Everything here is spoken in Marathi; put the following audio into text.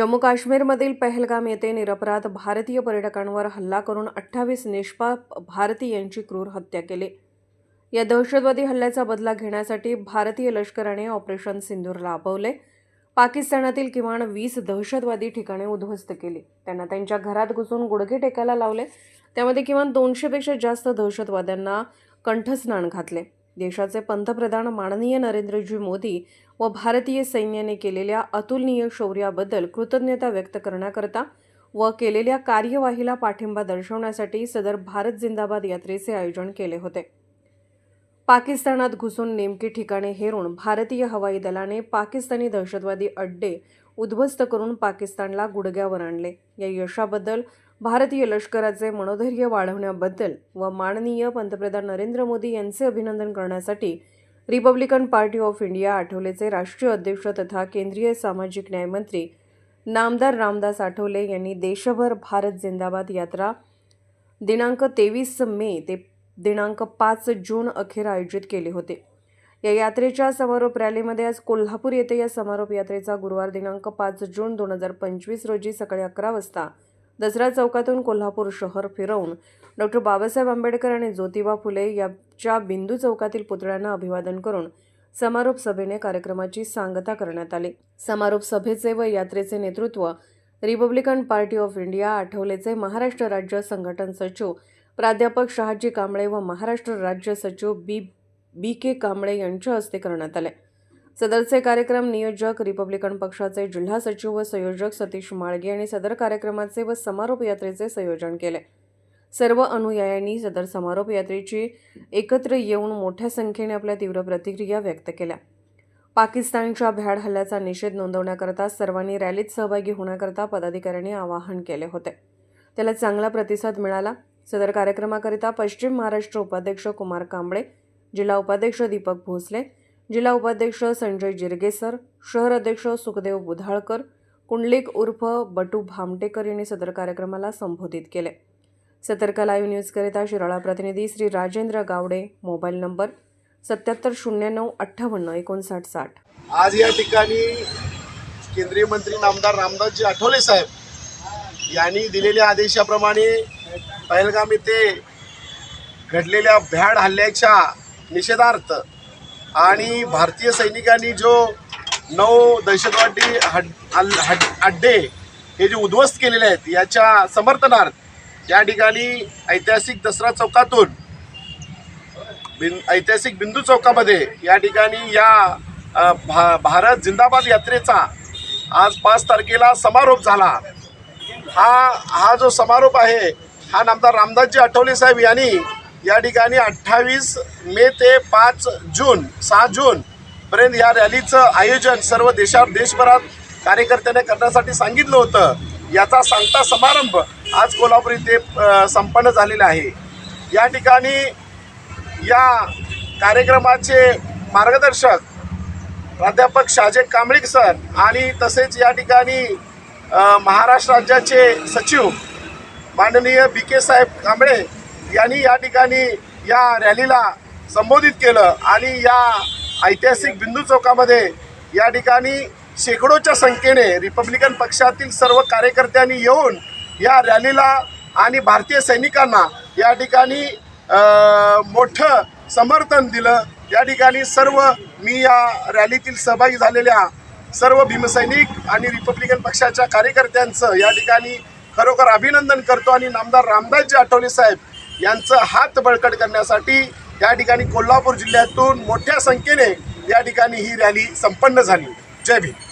जम्मू काश्मीरमधील पहलगाम येथे निरपराध भारतीय पर्यटकांवर हल्ला करून अठ्ठावीस निष्पाप भारतीयांची क्रूर हत्या केली. या दहशतवादी हल्ल्याचा बदला घेण्यासाठी भारतीय लष्कराने ऑपरेशन सिंदूर राबवले पाकिस्तानातील किमान वीस दहशतवादी ठिकाणे उद्ध्वस्त केली. त्यांना त्यांच्या घरात घुसून गुडघे टेकायला लावले. त्यामध्ये किमान दोनशेपेक्षा जास्त दहशतवाद्यांना कंठस्नान घातले. देशाचे पंतप्रधान माननीय नरेंद्रजी मोदी व भारतीय सैन्याने केलेल्या अतुलनीय शौर्याबद्दल कृतज्ञता व्यक्त करण्याकरता व केलेल्या कार्यवाहीला पाठिंबा दर्शवण्यासाठी सदर भारत जिंदाबाद यात्रेचे आयोजन केले होते. पाकिस्तानात घुसून नेमकी ठिकाणे हेरून भारतीय हवाई दलाने पाकिस्तानी दहशतवादी अड्डे उद्ध्वस्त करून पाकिस्तानला गुडघ्यावर आणले. या यशाबद्दल भारतीय लष्कराचे मनोधैर्य वाढवण्याबद्दल व माननीय पंतप्रधान नरेंद्र मोदी यांचे अभिनंदन करण्यासाठी रिपब्लिकन पार्टी ऑफ इंडिया आठवलेचे राष्ट्रीय अध्यक्ष तथा केंद्रीय सामाजिक न्यायमंत्री नामदार रामदास आठवले यांनी देशभर भारत जिंदाबाद यात्रा दिनांक तेवीस मे ते दिनांक पाच जून अखेर आयोजित केले होते. या यात्रेच्या समारोप रॅलीमध्ये आज कोल्हापूर येथे या समारोप यात्रेचा गुरुवार दिनांक पाच जून दोन हजार पंचवीस रोजी सकाळी अकरा वाजता दसरा चौकातून कोल्हापूर शहर फिरवून डॉक्टर बाबासाहेब आंबेडकर आणि ज्योतिबा फुले यांच्या बिंदू चौकातील पुतळ्यांना अभिवादन करून समारोप सभेने कार्यक्रमाची सांगता करण्यात आली. समारोप सभेचे व यात्रेचे नेतृत्व रिपब्लिकन पार्टी ऑफ इंडिया आठवलेचे महाराष्ट्र राज्य संघटन सचिव प्राध्यापक शहाजी कांबळे व महाराष्ट्र राज्य सचिव बी बी के कांबळे यांच्या हस्ते करण्यात आले. सदरचे कार्यक्रम नियोजक रिपब्लिकन पक्षाचे जिल्हा सचिव व संयोजक सतीश माळगे यांनी सदर कार्यक्रमाचे व समारोप यात्रेचे संयोजन केले. सर्व अनुयायांनी सदर समारोप यात्रेची एकत्र येऊन मोठ्या संख्येने आपल्या तीव्र प्रतिक्रिया व्यक्त केल्या. पाकिस्तानच्या भ्याड हल्ल्याचा निषेध नोंदवण्याकरता सर्वांनी रॅलीत सहभागी होण्याकरता पदाधिकाऱ्यांनी आवाहन केले होते. त्याला चांगला प्रतिसाद मिळाला. सदर कार्यक्रमाकरिता पश्चिम महाराष्ट्र उपाध्यक्ष कुमार कांबळे जिल्हा उपाध्यक्ष दीपक भोसले जिल्हा उपाध्यक्ष संजय जिरगेसर शहर अध्यक्ष सुखदेव बुधाळकर कुंडलिक उर्फ बटू भामटेकर यांनी सदर कार्यक्रमाला संबोधित केले. सतर्क लाईव्ह न्यूजकरिता शिराळा प्रतिनिधी श्री राजेंद्र गावडे मोबाईल नंबर सत्याहत्तर शून्य नऊ अठ्ठावन्न एकोणसाठ साठ. आज या ठिकाणी केंद्रीय मंत्री नामदार रामदासजी आठवले साहेब यांनी दिलेल्या आदेशाप्रमाणे पहलगाम येथे घडलेल्या भ्याड हल्ल्याच्या निषेधार्थ आणि भारतीय सैनिकांनी जो नऊ दहशतवादी हड हड अड्डे हे जे उद्ध्वस्त केलेले आहेत याच्या समर्थनार्थ या ठिकाणी ऐतिहासिक दसरा चौकातून बिन ऐतिहासिक बिंदू चौकामध्ये या ठिकाणी या भा भारत जिंदाबाद यात्रेचा आज पाच तारखेला समारोप झाला. हा हा जो समारोप आहे हा नामदार रामदासजी आठवले साहेब यांनी या ठिकाणी अठ्ठावीस मे ते पाच जून सहा जून पर्यंत या रॅलीचं आयोजन सर्व देशा देशभरात कार्यकर्त्याने करण्यासाठी सांगितलं होतं. याचा सांगता समारंभ आज कोल्हापूर इथे संपन्न झालेला आहे. या ठिकाणी या कार्यक्रमाचे मार्गदर्शक प्राध्यापक शाजे कांबळीक सर आणि तसेच या ठिकाणी महाराष्ट्र राज्याचे सचिव माननीय बी के साहेब कांबळे यांनी या ठिकाणी या रॅलीला संबोधित केलं आणि या ऐतिहासिक बिंदू चौकामध्ये या ठिकाणी शेकडोच्या संख्येने रिपब्लिकन पक्षातील सर्व कार्यकर्त्यांनी येऊन या रॅलीला आणि भारतीय सैनिकांना या ठिकाणी मोठं समर्थन दिलं. या ठिकाणी सर्व मी या रॅलीतील सहभागी झालेल्या सर्व भीमसैनिक आणि रिपब्लिकन पक्षाच्या कार्यकर्त्यांचं या ठिकाणी खरोखर अभिनंदन करतो. आणि नामदार रामदासजी आठवले साहेब यांचं हात बळकट करण्यासाठी या ठिकाणी कोल्हापूर जिल्ह्यातून मोठ्या संख्येने या ठिकाणी ही रॅली संपन्न झाली. जय भीम.